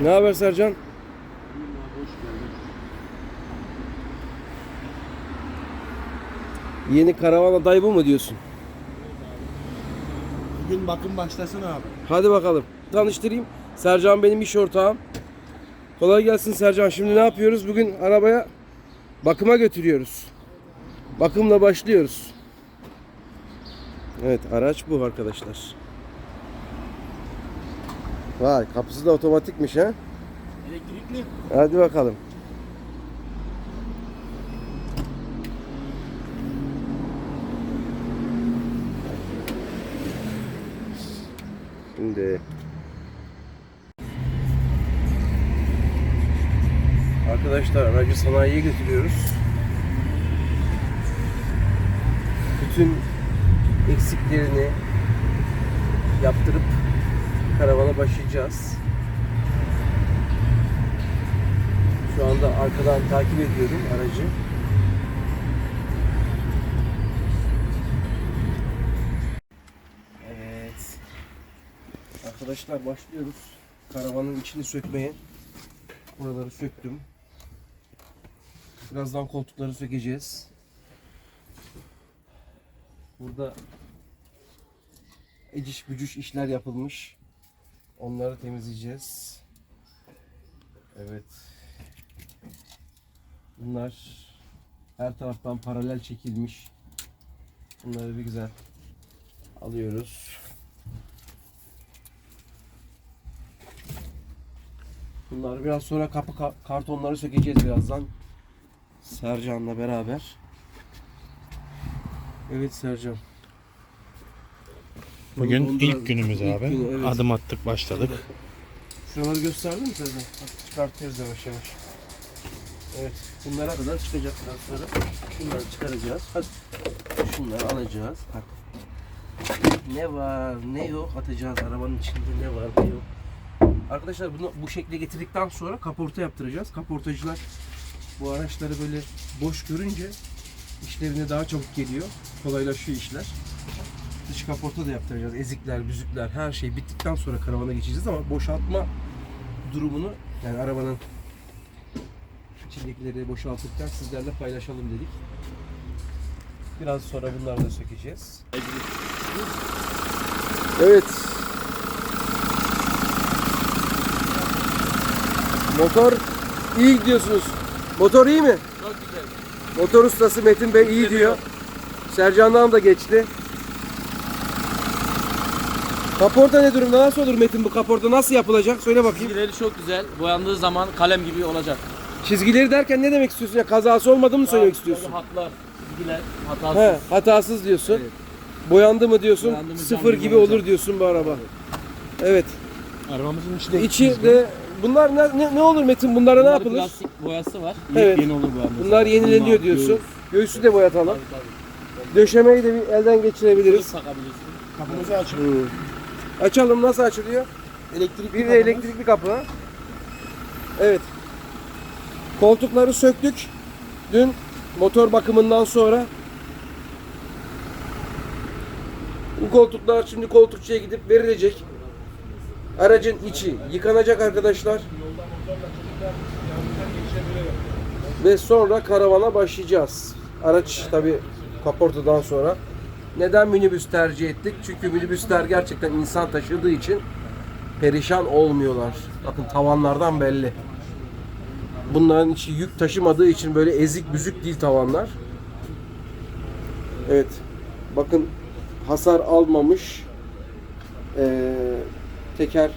Ne haber Sercan? Yeni karavan adayı bu mu diyorsun? Bugün bakım başlasın abi. Hadi bakalım. Tanıştırayım. Sercan benim iş ortağım. Kolay gelsin Sercan. Şimdi ne yapıyoruz? Bugün arabaya bakıma götürüyoruz. Bakımla başlıyoruz. Evet araç bu arkadaşlar. Vay kapısı da otomatikmiş ha. Elektrikli. Hadi bakalım. Şimdi Arkadaşlar aracı sanayiye götürüyoruz. Bütün eksiklerini yaptırıp karavana başlayacağız. Şu anda arkadan takip ediyorum aracı. Evet. Arkadaşlar başlıyoruz. Karavanın içini sökmeye. Buraları söktüm. Birazdan koltukları sökeceğiz. Burada eciş bücüş işler yapılmış. Onları temizleyeceğiz. Evet. Bunlar her taraftan paralel çekilmiş. Bunları bir güzel alıyoruz. Bunları biraz sonra kapı ka- kartonları sökeceğiz birazdan. Sercan'la beraber. Evet Sercan. Bugün Onu- ilk günümüz ilk abi. günü, evet. Adım attık başladık. Şuraları gösterdin mi? Bak, çıkartıyoruz yavaş yavaş. Evet. Bunlara kadar çıkacak biraz sonra. Şunları çıkaracağız. Hadi. Şunları alacağız. Bak. Ne var ne yok atacağız. Arabanın içinde ne var ne yok. Arkadaşlar bunu bu şekle getirdikten sonra kaporta yaptıracağız. Kaportacılar bu araçları böyle boş görünce işlerine daha çabuk geliyor. Kolaylaşıyor işler. Dış kaporta da yaptıracağız. Ezikler, büzükler her şey bittikten sonra karavana geçeceğiz ama boşaltma durumunu yani arabanın içindekileri boşaltırken sizlerle paylaşalım dedik. Biraz sonra bunları da sökeceğiz. Evet. Motor iyi gidiyorsunuz. Motor iyi mi? Çok güzel. Motor ustası Metin Bey iyi diyor. Sercan'dan da geçti. Kaporta ne durumda? Nasıl olur Metin bu kaporta nasıl yapılacak? Söyle bakayım. Çizgileri çok güzel. Boyandığı zaman kalem gibi olacak. Çizgileri derken ne demek istiyorsun? Ya kazası olmadığını mı söylemek istiyorsun? Hatlar, çizgiler, hatasız. He, hatasız diyorsun. Evet. Boyandı mı diyorsun? Boyandı mı, Sıfır canlı gibi olacak. olur diyorsun bu araba. Evet. Arabamızın içi de İçi de bunlar ne, ne, ne olur Metin? Bunlara ne Bunların yapılır? Plastik boyası var. Evet. Yeni olur boyandığı Bunlar yenileniyor Bunlar diyorsun. göğüs. Göğsü de boyatalım. Tabii tabii. Döşemeyi de bir elden geçirebiliriz. takabilirsin. Kapımızı açın. Açalım nasıl açılıyor? Elektrik Bir de elektrikli kapı. Evet. Koltukları söktük. Dün motor bakımından sonra. Bu koltuklar şimdi koltukçuya gidip verilecek. Aracın içi yıkanacak arkadaşlar. Ve sonra karavana başlayacağız. Araç tabi kaportadan sonra. Neden minibüs tercih ettik? Çünkü minibüsler gerçekten insan taşıdığı için perişan olmuyorlar. Bakın tavanlardan belli. Bunların içi yük taşımadığı için böyle ezik büzük değil tavanlar. Evet. Bakın hasar almamış. Ee, teker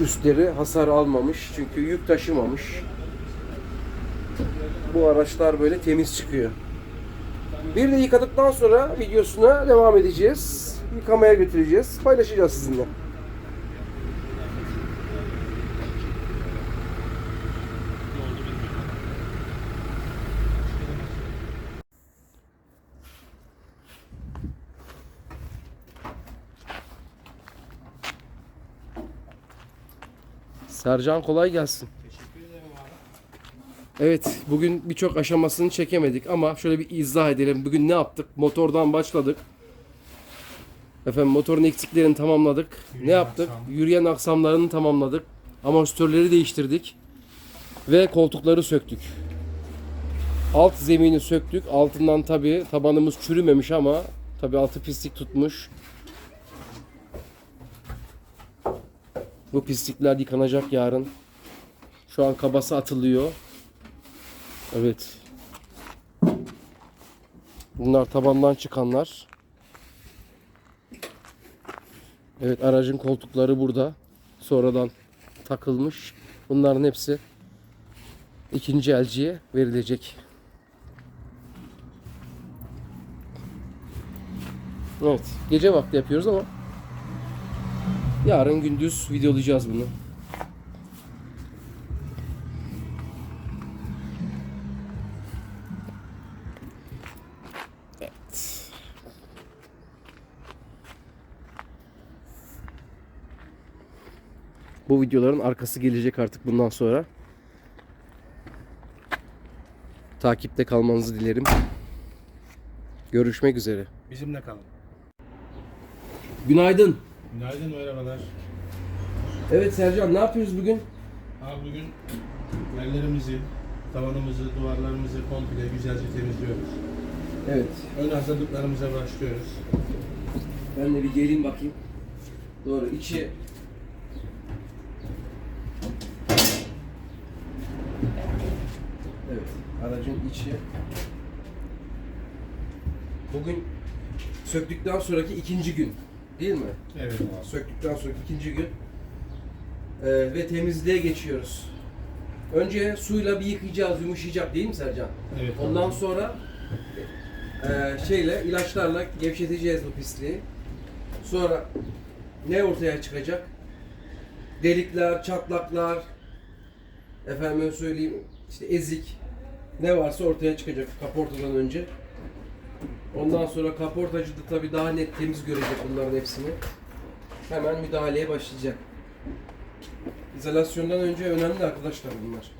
üstleri hasar almamış. Çünkü yük taşımamış. Bu araçlar böyle temiz çıkıyor. Bir de yıkadıktan sonra videosuna devam edeceğiz. Yıkamaya götüreceğiz. Paylaşacağız sizinle. Sercan kolay gelsin. Evet, bugün birçok aşamasını çekemedik ama şöyle bir izah edelim. Bugün ne yaptık? Motordan başladık. Efendim motorun eksiklerini tamamladık. ne yaptık? Yürüyen aksamlarını tamamladık. Amortisörleri değiştirdik. Ve koltukları söktük. Alt zemini söktük. Altından tabi tabanımız çürümemiş ama tabi altı pislik tutmuş. Bu pislikler yıkanacak yarın. Şu an kabası atılıyor. Evet. Bunlar tabandan çıkanlar. Evet aracın koltukları burada. Sonradan takılmış. Bunların hepsi ikinci elciye verilecek. Evet. Gece vakti yapıyoruz ama yarın gündüz videolayacağız bunu. Evet. Bu videoların arkası gelecek artık bundan sonra. Takipte kalmanızı dilerim. Görüşmek üzere. Bizimle kalın. Günaydın. Günaydın merhabalar. Evet Sercan ne yapıyoruz bugün? Abi bugün yerlerimizi, tavanımızı, duvarlarımızı komple güzelce temizliyoruz. Evet. Ön hazırlıklarımıza başlıyoruz. Ben de bir geleyim bakayım. Doğru içi Evet aracın içi Bugün söktükten sonraki ikinci gün değil mi? Evet abi. Söktükten sonraki ikinci gün Ee, ve temizliğe geçiyoruz. Önce suyla bir yıkayacağız, yumuşayacak değil mi Sercan? Evet. Ondan sonra e, şeyle ilaçlarla gevşeteceğiz bu pisliği. Sonra ne ortaya çıkacak? Delikler, çatlaklar, efendim söyleyeyim işte ezik ne varsa ortaya çıkacak kaportadan önce. Ondan sonra kaportacı da tabii daha net temiz görecek bunların hepsini. Hemen müdahaleye başlayacak. İzolasyondan önce önemli arkadaşlar bunlar.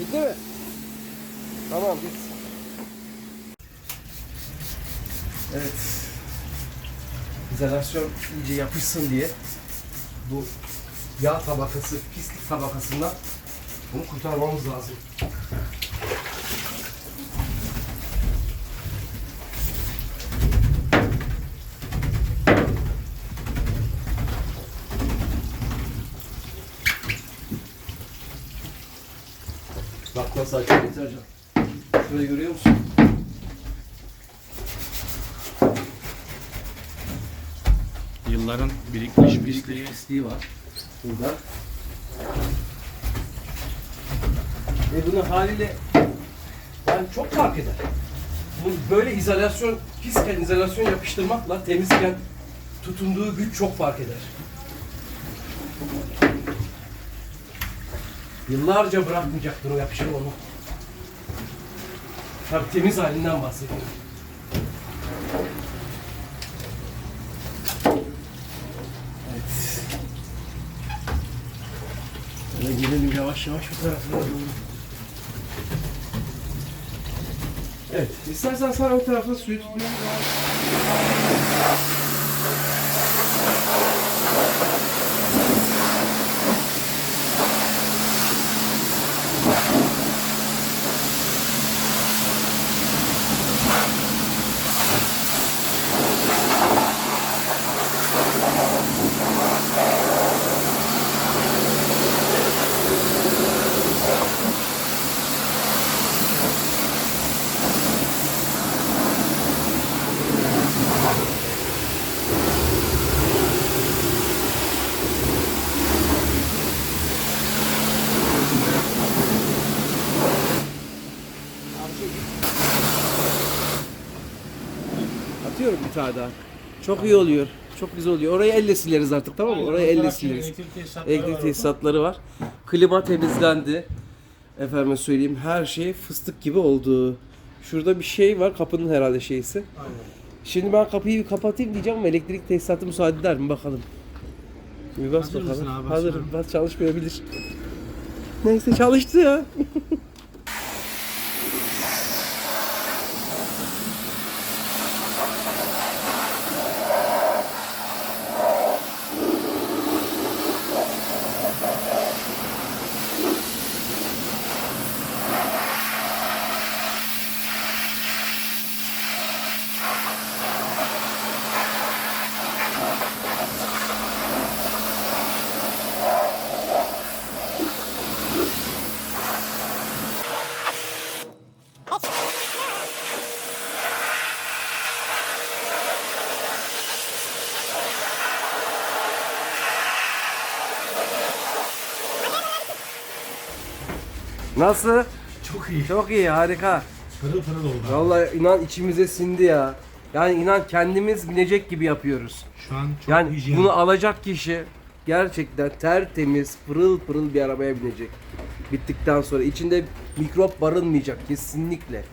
Bitti mi? Tamam bit. Evet. İzolasyon iyice yapışsın diye bu yağ tabakası, pislik tabakasından bunu kurtarmamız lazım. Bak nasıl açıyor Sercan. Şöyle görüyor musun? Yılların birikmiş Bir pisliği. pisliği var. Burada. Ve bunu haliyle yani çok fark eder. Bu böyle izolasyon, pisken izolasyon yapıştırmakla temizken tutunduğu güç çok fark eder. Yıllarca bırakmayacaktır o yapışır onu. Tabii temiz halinden bahsediyorum. Evet. Böyle gelelim yavaş yavaş bu taraflara doğru. Evet, istersen sen o tarafa suyu tutmaya Atıyorum bir tane daha. Çok iyi oluyor. Çok güzel oluyor. Orayı elle sileriz artık tamam mı? Orayı elle sileriz. Elektrik tesisatları var. Klima temizlendi. Efendim söyleyeyim her şey fıstık gibi oldu. Şurada bir şey var kapının herhalde şeysi. Aynen. Şimdi ben kapıyı bir kapatayım diyeceğim ama elektrik tesisatı müsaade eder mi bakalım. Bir bas Hazır mısın bakalım. abi? Hazırım. Bas çalışmayabilir. Neyse çalıştı ya. Nasıl? Çok iyi. Çok iyi harika. Pırıl pırıl oldu. Vallahi inan içimize sindi ya. Yani inan kendimiz binecek gibi yapıyoruz. Şu an çok Yani hijyen. bunu alacak kişi gerçekten tertemiz, pırıl pırıl bir arabaya binecek. Bittikten sonra içinde mikrop barınmayacak kesinlikle.